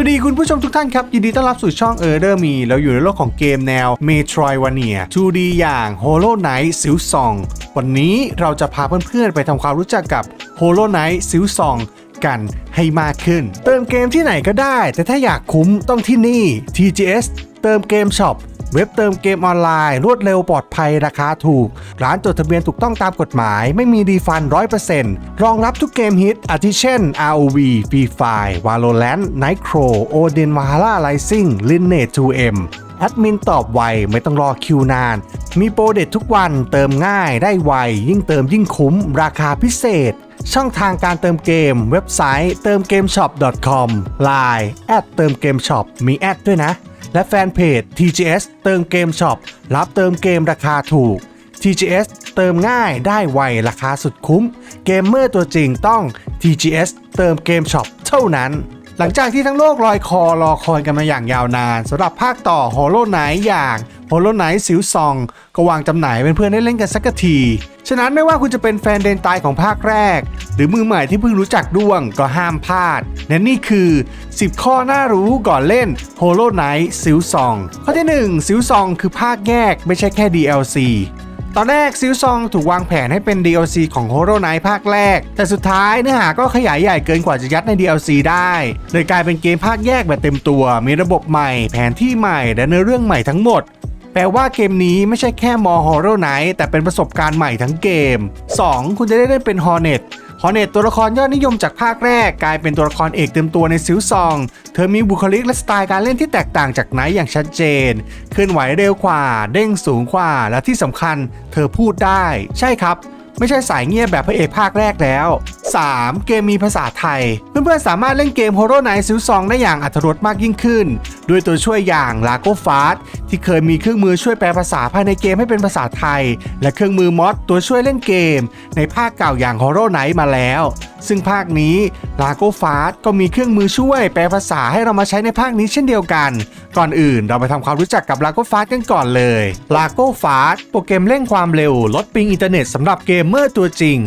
วัสดีคุณผู้ชมทุกท่านครับ ยินดีต้อนรับสู่ช่องเออร์เดอร์มีเราอยู่ในโลกของเกมแนวเมโทรวานีย 2D อย่าง Hollow Knight ซิลซองวันนี้เราจะพาเพื่อนๆ ไปทำความรู้จักกับ Hollow Knight ซิลซองกันให้มากขึ้น เติมเกมที่ไหนก็ได้ แต่ถ้าอยากคุ้มต้องที่นี่ TGS เติมเกมช็อป เว็บเติมเกมออนไลน์ รวดเร็วปลอดภัยราคาถูก ร้านจดทะเบียนถูกต้องตามกฎหมาย ไม่มีรีฟัน 100%รองรับทุกเกมฮิต อาทิเช่น ROV Free Fire Valorant Nightcrow Odin Valhalla Rising Lineage 2M แอดมินตอบไว ไม่ต้องรอคิวนาน มีโปรเด็ดทุกวันเติมง่ายได้ไว ยิ่งเติมยิ่งคุ้ม ราคาพิเศษ ช่องทางการเติมเกม เว็บไซต์เติมเกมช็อป .com Line แอดเติมเกมช็อปมีแอดด้วยนะ และแฟนเพจ TGS เติมเกมช็อปรับเติมเกมราคาถูก TGS เติมง่ายได้ไวราคาสุดคุ้ม เกมเมอร์ตัวจริงต้อง TGS เติมเกมช็อปเท่านั้น หลังจากที่ทั้งโลกลอยคอรอคอยกันมาอย่างยาวนานสำหรับภาคต่อ Hollow Knight อย่าง Hollow Knight ซิลซอง ก็วางจำหน่ายเป็นเพื่อนได้เล่นกันสักที ฉะนั้นไม่ว่าคุณจะเป็นแฟนเดนตายของภาคแรก หรือมือใหม่ที่เพิ่งรู้จักด้วงก็ห้ามพลาด และนี่คือ 10 ข้อน่ารู้ก่อนเล่น Hollow Knight ซิลซอง ข้อที่1ซิลซองคือภาคแยกไม่ใช่แค่ DLC ตอนแรกซิลซองถูกวางแผนให้เป็น DLC ของ Hollow Knight ภาคแรก แต่สุดท้ายเนื้อหาก็ขยายใหญ่เกินกว่าจะยัดใน DLC ได้เลยกลายเป็นเกมภาคแยกแบบเต็มตัว มีระบบใหม่ แผนที่ใหม่ และเนื้อเรื่องใหม่ทั้งหมด แปลว่าเกมนี้ไม่ใช่แค่มอ Hollow Knight แต่เป็นประสบการณ์ใหม่ทั้งเกม 2. คุณจะได้เล่นเป็น Hornet ฮอร์เนตตัวละครยอดนิยมจากภาคแรก กลายเป็นตัวละครเอกเต็มตัวในซิลซอง เธอมีบุคลิกและสไตล์การเล่นที่แตกต่างจากไนท์อย่างชัดเจน เคลื่อนไหวเร็วกว่า เด้งสูงกว่า และที่สำคัญ เธอพูดได้ ใช่ครับ ไม่ใช่สายเงียบแบบพระเอกภาคแรกแล้ว 3. เกมมีภาษาไทย เพื่อนๆสามารถเล่นเกม Horror Night ซิลซองได้อย่างอัตรรสมากยิ่งขึ้น ด้วยตัวช่วยอย่าง l a g o f a s t ที่เคยมีเครื่องมือช่วยแปลภาษาภายในเกมให้เป็นภาษาไทย และเครื่องมือมอดตัวช่วยเล่นเกม ในภาคเก่าอย่าง Horror Night มาแล้ว ซึ่งภาคนี้ l a g o f a s t ก็มีเครื่องมือช่วยแปลภาษาให้เรามาใช้ในภาคนี้เช่นเดียวกัน ก่อนอื่นเราไปทำความรู้จักกับ l a g o f a s t กันก่อนเลย l a g o f a s t โปรแกรมเร่งความเร็วลดปิงอินเทอร์เน็ตสำหรับเกมเมอร์ตัวจริง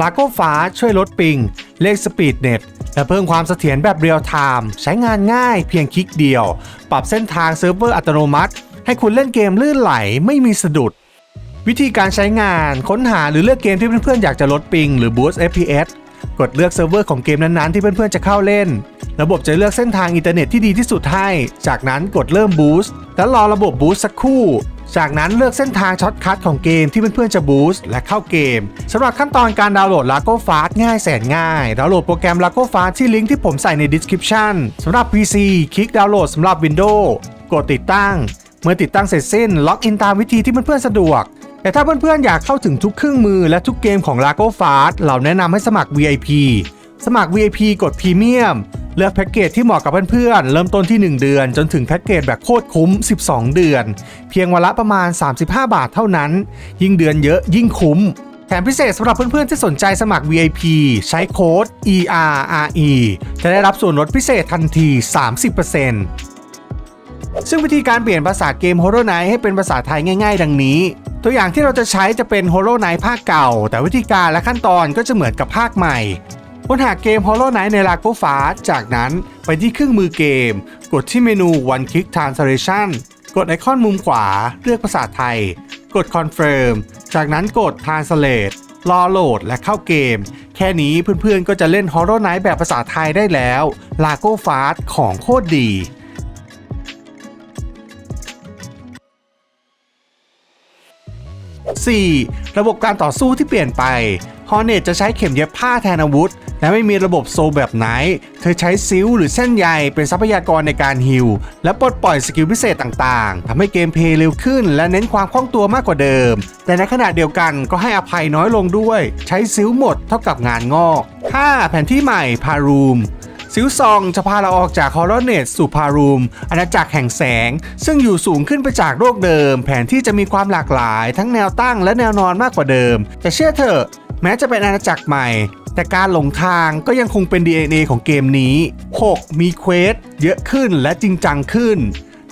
ลาโก้ฟ้าช่วยลดปิงเลขสปีดเน็ต และเพิ่มความเสถียรแบบเรียลไทม์ใช้งานง่ายเพียงคลิกเดียว ปรับเส้นทางเซิร์ฟเวอร์อัตโนมัติ ให้คุณเล่นเกมลื่นไหลไม่มีสะดุด วิธีการใช้งานค้นหาหรือเลือกเกมที่เพื่อนๆอยากจะลดปิงหรือ boost FPS กดเลือกเซิร์ฟเวอร์ของเกมนั้นๆที่เพื่อนๆจะเข้าเล่น ระบบจะเลือกเส้นทางอินเทอร์เน็ตที่ดีที่สุดให้ จากนั้นกดเริ่มบูสต์แล้วรอระบบบูสต์สักครู่ จากนั้นเลือกเส้นทางช็อตคัทของเกมที่เพื่อนๆจะบูสต์และเข้าเกมสำหรับขั้นตอนการดาวน์โหลด Lago Fast ง่ายแสนง่ายดาวน์โหลดโปรแกรม Lago Fast ที่ลิงก์ที่ผมใส่ใน description สำหรับ PC คลิกดาวน์โหลดสำหรับ Windows กดติดตั้ง เมื่อติดตั้งเสร็จสิ้นล็อกอินตามวิธีที่เพื่อนๆสะดวก แต่ถ้าเพื่อนๆอยากเข้าถึงทุกเครื่องมือและทุกเกมของ Lago Fast เราแนะนำให้สมัคร VIP สมัคร VIP กดพรีเมียม เลือกแพ็กเกจที่เหมาะกับเพื่อนๆ เริ่มต้นที่ 1 เดือน จนถึงแพ็กเกจแบบโคตรคุ้ม 12 เดือน เพียงวันละประมาณ 35 บาทเท่านั้น ยิ่งเดือนเยอะยิ่งคุ้ม แถมพิเศษสำหรับเพื่อนๆ ที่สนใจสมัคร VIP ใช้โค้ด ERRE จะได้รับส่วนลดพิเศษทันที 30%ซึ่งวิธีการเปลี่ยนภาษาเกม Horror Night ให้เป็นภาษาไทยง่ายๆ ดังนี้ ตัวอย่างที่เราจะใช้จะเป็น Horror Night ภาคเก่า แต่วิธีการและขั้นตอนก็จะเหมือนกับภาคใหม่ ค้นหาเกม Hollow Knight ใน Lago Fast จากนั้นไปที่เครื่องมือเกม กดที่เมนู One Click Translation กดไอคอนมุมขวา เลือกภาษาไทย กด Confirm จากนั้นกด Translate รอโหลดและเข้าเกม แค่นี้เพื่อนๆก็จะเล่น Hollow Knight แบบภาษาไทยได้แล้ว Lago Fast ของโคตรดี 4. ระบบการต่อสู้ที่เปลี่ยนไป ฮอร์เนตจะใช้เข็มเย็บผ้าแทนอาวุธ และไม่มีระบบโซลแบบไหน เธอใช้ซิลหรือเส้นใยเป็นทรัพยากรในการฮิลและปลดปล่อยสกิลพิเศษต่างๆทำให้เกมเพลย์เร็วขึ้น และเน้นความคล่องตัวมากกว่าเดิม แต่ในขณะเดียวกันก็ให้อภัยน้อยลงด้วย ใช้ซิลหมดเท่ากับงานงอก 5. แผนที่ใหม่พารูมซิลซองจะพาเราออกจากฮอลลเนตสู่พารูม อาณาจักรแห่งแสง ซึ่งอยู่สูงขึ้นไปจากโลกเดิม แผนที่จะมีความหลากหลาย ทั้งแนวตั้งและแนวนอนมากกว่าเดิม แต่เชื่อเถอะ แม้จะเป็นอาณาจักรใหม่ แต่การหลงทางก็ยังคงเป็น DNA ของเกมนี้ 6. มีเควสเยอะขึ้นและจริงจังขึ้น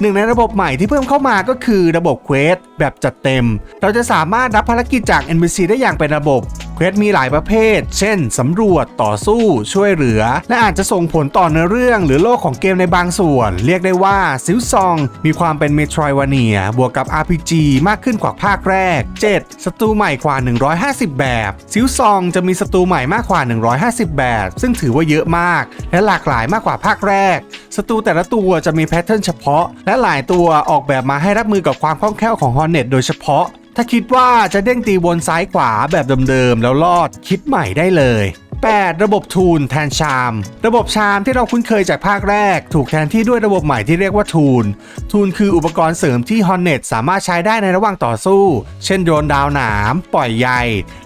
หนึ่งในระบบใหม่ที่เพิ่มเข้ามาก็คือระบบเควสแบบจัดเต็ม เราจะสามารถรับภารกิจจาก NPC ได้อย่างเป็นระบบ เควสมีหลายประเภท เช่น สำรวจต่อสู้ช่วยเหลือ และอาจจะส่งผลต่อเนื้อเรื่องหรือโลกของเกมในบางส่วน เรียกได้ว่าซิลซอง มีความเป็นเมโทรวาเนียบวกกับ RPG มากขึ้นกว่าภาคแรก 7. ศัตรูใหม่กว่า 150 แบบซิลซองจะมีศัตรูใหม่มากกว่า 150 แบบ ซึ่งถือว่าเยอะมาก และหลากหลายมากกว่าภาคแรกศัตรูแต่ละตัวจะมีแพทเทิร์นเฉพาะ และหลายตัวออกแบบมาให้รับมือกับความคล่องแคล่วของฮอนเน็ตโดยเฉพาะ ถ้าคิดว่าจะเด้งตีวนซ้ายขวาแบบเดิมๆแล้วรอดคิดใหม่ได้เลย 8. ระบบทูนแทนชาม ระบบชามที่เราคุ้นเคยจากภาคแรก ถูกแทนที่ด้วยระบบใหม่ที่เรียกว่าทูนทูนคืออุปกรณ์เสริมที่ฮอนเน็ตสามารถใช้ได้ในระหว่างต่อสู้ เช่นโยนดาวหนาม ปล่อยใย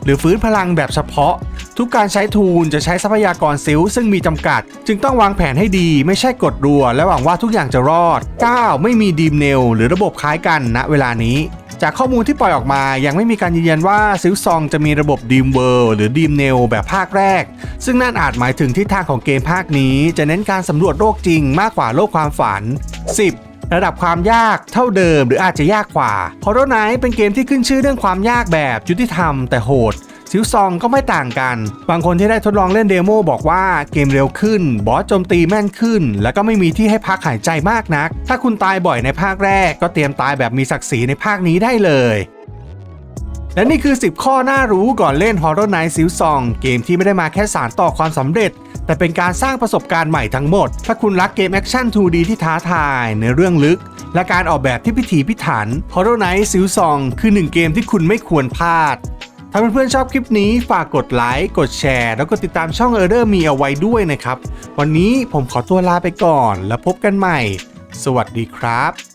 หรือฟื้นพลังแบบเฉพาะ ทุกการใช้ทูนจะใช้ทรัพยากรซิลซึ่งมีจำกัด จึงต้องวางแผนให้ดีไม่ใช่กดรัว และหวังว่าทุกอย่างจะรอด 9. ไม่มีดีมเนลหรือระบบคล้ายกันณเวลานี้ จากข้อมูลที่ปล่อยออกมายังไม่มีการยืนยันว่าซิลซองจะมีระบบดีมเวิลด์หรือดีมเนลแบบภาคแรก ซึ่งนั่นอาจหมายถึงทิศทางของเกมภาคนี้ จะเน้นการสำรวจโลกจริงมากกว่าโลกความฝัน 10. ระดับความยากเท่าเดิมหรืออาจจะยากกว่า Horror Night เป็นเกมที่ขึ้นชื่อเรื่องความยากแบบยุติธรรมแต่โหด ซิลซองก็ไม่ต่างกัน บางคนที่ได้ทดลองเล่นเดโมบอกว่าเกมเร็วขึ้น บอสโจมตีแม่นขึ้น แล้วก็ไม่มีที่ให้พักหายใจมากนัก ถ้าคุณตายบ่อยในภาคแรก ก็เตรียมตายแบบมีศักดิ์ศรีในภาคนี้ได้เลยและนี่คือ 10 ข้อน่ารู้ก่อนเล่น Horror Night ซิลซองเกมที่ไม่ได้มาแค่สารต่อความสำเร็จ แต่เป็นการสร้างประสบการณ์ใหม่ทั้งหมด ถ้าคุณรักเกมแอคชั่น 2D ที่ท้าทายในเรื่องลึก และการออกแบบที่พิถีพิถัน Horror Night ซิลซองคือหนึ่งเกมที่คุณไม่ควรพลาด ถ้าเพื่อนๆชอบคลิปนี้ฝากกดไลค์ กดแชร์ แล้วก็ติดตามช่อง e r เ r มีเอาไว้ด้วยนะครับ วันนี้ผมขอตัวลาไปก่อนแล้วพบกันใหม่ สวัสดีครับ